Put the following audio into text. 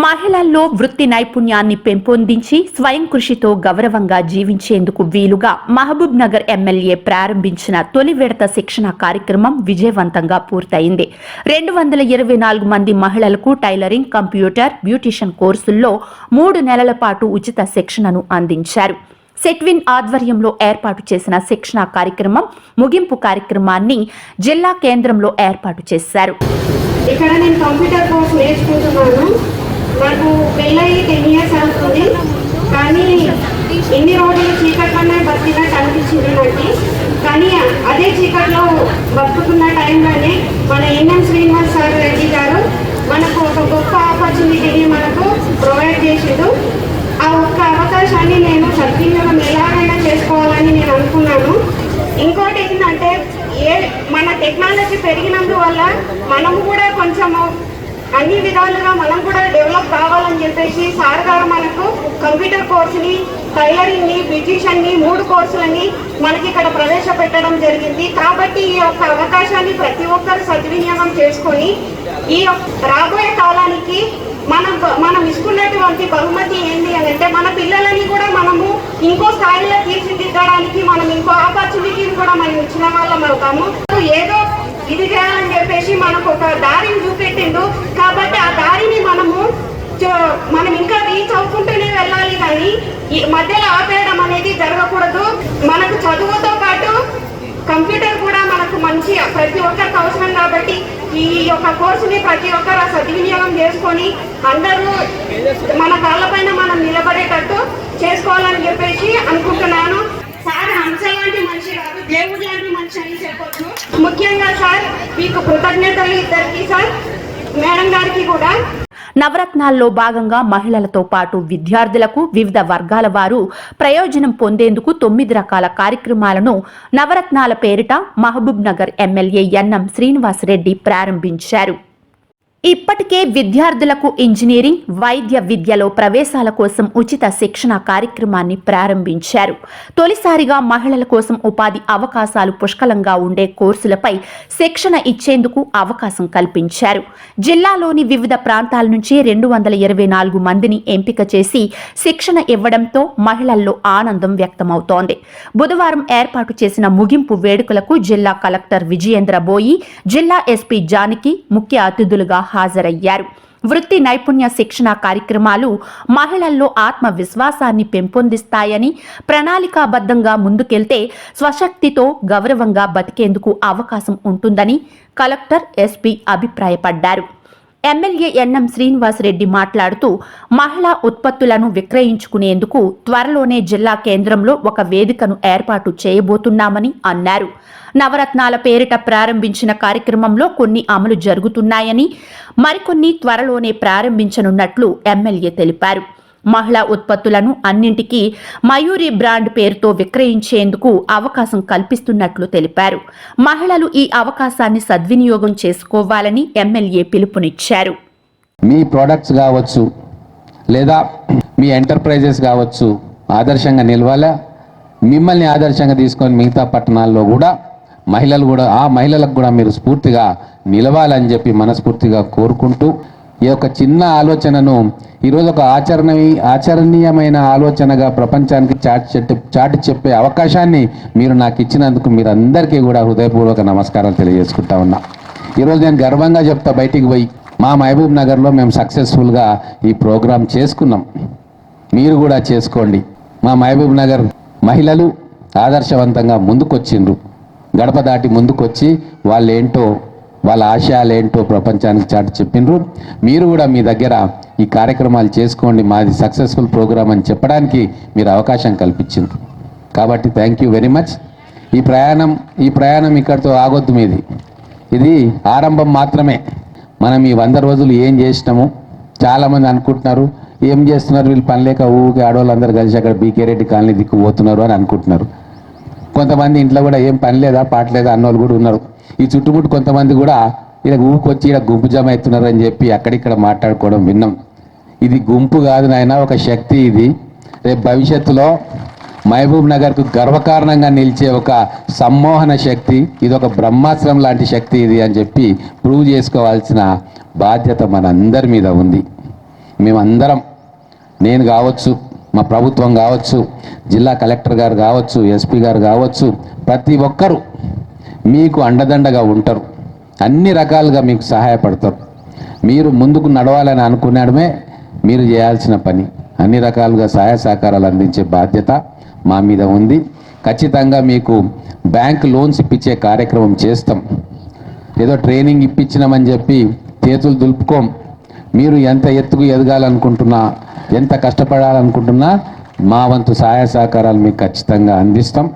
మహిళల్లో వృత్తి నైపుణ్యాన్ని పెంపొందించి స్వయం కృషితో గౌరవంగా జీవించేందుకు వీలుగా మహబూబ్ నగర్ ఎమ్మెల్యే ప్రారంభించిన తొలి విడత శిక్షణ కార్యక్రమం విజయవంతంగా పూర్తయింది. రెండు వందల ఇరవై నాలుగు మంది మహిళలకు టైలరింగ్ కంప్యూటర్ బ్యూటిషియన్ కోర్సుల్లో మూడు నెలల పాటు ఉచిత శిక్షణను అందించారు. సెట్విన్ ఆధ్వర్యంలో ఏర్పాటు చేసిన శిక్షణ కార్యక్రమం ముగింపు కార్యక్రమాన్ని జిల్లా కేంద్రంలో ఏర్పాటు చేశారు. ఇక్కడ నేను కంప్యూటర్ కోర్స్ నేర్చుకుంటున్నాను. నాకు పెళ్ళయి టెన్ ఇయర్స్ అవుతుంది. కానీ ఎన్ని రోజులు చీకట్లోనే బతికినట్టు అనిపించింది నాకు. కానీ అదే చీకట్లో బతుకుతున్న టైంలోనే మన ఎన్ఎం శ్రీనివాస్ సార్ రెడ్డి గారు మనకు ఒక గొప్ప ఆపర్చునిటీని మనకు ప్రొవైడ్ చేసిండు. ఆ ఒక్క అవకాశాన్ని నేను సద్వినియోగం ఎలాగైనా చేసుకోవాలని నేను అనుకున్నాను. ఇంకోటి ఏంటంటే ఏ మన టెక్నాలజీ పెరిగినందువల్ల మనము కూడా కొంచెము అన్ని విధాలుగా మనం కూడా డెవలప్ కావాలని చెప్పేసి సార్ గారు మనకు కంప్యూటర్ కోర్సుని టైలరింగ్ని బ్యూటిషియన్ని మూడు కోర్సులని మనకి ఇక్కడ ప్రవేశపెట్టడం జరిగింది. కాబట్టి ఈ యొక్క అవకాశాన్ని ప్రతి ఒక్కరు సద్వినియోగం చేసుకొని ఈ యొక్క రాబోయే కాలానికి మనం మనం ఇస్తున్నటువంటి బహుమతి ఏంటి అని అంటే మన పిల్లలని కూడా మనము ఇంకో స్థాయిలో తీర్చిదిద్దడానికి మనం ఇంకో ఆపర్చునిటీని కూడా మనం ఇచ్చిన వాళ్ళం అవుతాము. ఏదో ఇది చేయాలని చెప్పేసి మనకు ఒక దారిని లేదు. కాబట్టి ఆ దారిని మనము మనం ఇంకా రీచ్ అవుకుంటూనే వెళ్ళాలి కానీ ఈ మధ్యలో ఆపేయడం అనేది జరగకూడదు. మనకు చదువుతో పాటు కంప్యూటర్ కూడా మనకు మంచి ప్రతి ఒక్కరికి అవసరం కాబట్టి ఈ యొక్క కోర్సుని ప్రతి ఒక్కరు సద్వినియోగం చేసుకొని అందరూ మన కాళ్ళపైన మనం నిలబడేటట్టు చేసుకోవాలని చెప్పేసి అనుకుంటున్నాను. సార్ హంస లాంటి మనిషి కాదు దేవుడు లాంటి మనిషి అని చెప్పొచ్చు. ముఖ్యంగా సార్ మీకు కృతజ్ఞతలు ఇద్దరికి సార్. మేడం గారికి కూడా. నవరత్నాల్లో భాగంగా మహిళలతో పాటు విద్యార్థులకు వివిధ వర్గాల వారు ప్రయోజనం పొందేందుకు తొమ్మిది రకాల కార్యక్రమాలను నవరత్నాల పేరిట Mahabubnagar MLA NM Srinivasa Reddy ప్రారంభించారు. ఇప్పటికే విద్యార్థులకు ఇంజనీరింగ్ వైద్య విద్యలో ప్రవేశాల కోసం ఉచిత శిక్షణ కార్యక్రమాన్ని ప్రారంభించారు. తొలిసారిగా మహిళల కోసం ఉపాధి అవకాశాలు పుష్కలంగా ఉండే కోర్సులపై శిక్షణ ఇచ్చేందుకు అవకాశం కల్పించారు. జిల్లాలోని వివిధ ప్రాంతాల నుంచి రెండు వందల ఇరవై నాలుగు మందిని ఎంపిక చేసి శిక్షణ ఇవ్వడంతో మహిళల్లో ఆనందం వ్యక్తమవుతోంది. బుధవారం ఏర్పాటు చేసిన ముగింపు వేడుకలకు జిల్లా కలెక్టర్ విజయేంద్ర బోయి జిల్లా ఎస్పీ జానకి ముఖ్య అతిథులుగా హాజరయ్యారు. వృత్తి నైపుణ్య శిక్షణ కార్యక్రమాలు మహిళల్లో ఆత్మవిశ్వాసాన్ని పెంపొందిస్తాయని ప్రణాళికాబద్ధంగా ముందుకెళ్తే స్వశక్తితో గౌరవంగా బతికేందుకు అవకాశం ఉంటుందని కలెక్టర్ ఎస్పీ అభిప్రాయపడ్డారు. ఎమ్మెల్యే ఎన్ఎం శ్రీనివాసరెడ్డి మాట్లాడుతూ మహిళా ఉత్పత్తులను విక్రయించుకునేందుకు త్వరలోనే జిల్లా కేంద్రంలో ఒక వేదికను ఏర్పాటు చేయబోతున్నామని అన్నారు. నవరత్నాల పేరిట ప్రారంభించిన కార్యక్రమంలో కొన్ని అమలు జరుగుతున్నాయని మరికొన్ని త్వరలోనే ప్రారంభించనున్నట్లు ఎమ్మెల్యే తెలిపారు. మహిళా ఉత్పత్తులను అన్నింటికీ మయూరి బ్రాండ్ పేరుతో విక్రయించేందుకు అవకాశం కల్పిస్తున్నట్లు తెలిపారు. మహిళలు ఈ అవకాశాన్ని సద్వినియోగం చేసుకోవాలని ఎమ్మెల్యే పిలుపునిచ్చారు. మీ ప్రోడక్ట్స్ కావచ్చు లేదా మీ ఎంటర్ప్రైజెస్ కావచ్చు ఆదర్శంగా నిలవాలా? మిమ్మల్ని ఆదర్శంగా తీసుకొని మిగతా పట్టణాల్లో కూడా మహిళలు కూడా ఆ మహిళలకు కూడా మీరు స్ఫూర్తిగా నిలవాలని చెప్పి మనస్ఫూర్తిగా కోరుకుంటూ ఈ యొక్క చిన్న ఆలోచనను ఈరోజు ఒక ఆచరణ ఆచరణీయమైన ఆలోచనగా ప్రపంచానికి చాటి చెట్టు చాటి చెప్పే అవకాశాన్ని మీరు నాకు ఇచ్చినందుకు మీరందరికీ కూడా హృదయపూర్వక నమస్కారాలు తెలియజేసుకుంటా ఉన్నా. ఈరోజు నేను గర్వంగా చెప్తా బయటికి పోయి మా మహబూబ్ నగర్లో మేము సక్సెస్ఫుల్గా ఈ ప్రోగ్రాం చేసుకున్నాం. మీరు కూడా చేసుకోండి. మా మహబూబ్ నగర్ మహిళలు ఆదర్శవంతంగా ముందుకొచ్చిండ్రు. గడప దాటి ముందుకొచ్చి వాళ్ళు ఏంటో వాళ్ళ ఆశయాలు ఏంటో ప్రపంచానికి చాటి చెప్పిండ్రు మీరు కూడా మీ దగ్గర ఈ కార్యక్రమాలు చేసుకోండి. మాది సక్సెస్ఫుల్ ప్రోగ్రామ్ అని చెప్పడానికి మీరు అవకాశం కల్పించిండ్రు కాబట్టి థ్యాంక్ యూ వెరీ మచ్ ఈ ప్రయాణం ఈ ప్రయాణం ఇక్కడితో ఆగొద్దు మీది. ఇది ఆరంభం మాత్రమే. మనం ఈ వంద రోజులు ఏం చేసినాము? చాలామంది అనుకుంటున్నారు ఏం చేస్తున్నారు? వీళ్ళు పనిలేక ఊరికి ఆడవాళ్ళందరూ కలిసి అక్కడ బీకే రెడ్డి కాలనీ దిక్కు పోతున్నారు అని అనుకుంటున్నారు. కొంతమంది ఇంట్లో కూడా ఏం పని లేదా పాటలేదా అన్నోళ్ళు కూడా ఉన్నారు. ఈ చుట్టుముట్టు కొంతమంది కూడా ఇలా ఊకొచ్చి ఇలా గుంపు జమ అవుతున్నారని చెప్పి అక్కడిక్కడ మాట్లాడుకోవడం విన్నాం. ఇది గుంపు కాదు నాయన ఒక శక్తి ఇది. రేపు భవిష్యత్తులో మహబూబ్ నగర్కు గర్వకారణంగా నిలిచే ఒక సమ్మోహన శక్తి ఇది ఒక బ్రహ్మాస్త్రం లాంటి శక్తి ఇది అని చెప్పి ప్రూవ్ చేసుకోవాల్సిన బాధ్యత మనందరి మీద ఉంది. మేమందరం నేను కావచ్చు మా ప్రభుత్వం కావచ్చు జిల్లా కలెక్టర్ గారు కావచ్చు ఎస్పీ గారు కావచ్చు ప్రతి ఒక్కరూ మీకు అండదండగా ఉంటారు. అన్ని రకాలుగా మీకు సహాయపడతారు. మీరు ముందుకు నడవాలని అనుకున్నాడమే మీరు చేయాల్సిన పని. అన్ని రకాలుగా సహాయ సహకారాలు అందించే బాధ్యత మా మీద ఉంది. ఖచ్చితంగా మీకు బ్యాంక్ లోన్స్ ఇప్పించే కార్యక్రమం చేస్తాం. ఏదో ట్రైనింగ్ ఇప్పించినామని చెప్పి చేతులు దులుపుకోం. మీరు ఎంత ఎత్తుకు ఎదగాలనుకుంటున్నా ఎంత కష్టపడాలనుకుంటున్నా మా వంతు సహాయ సహకారాలు మీకు ఖచ్చితంగా అందిస్తాం.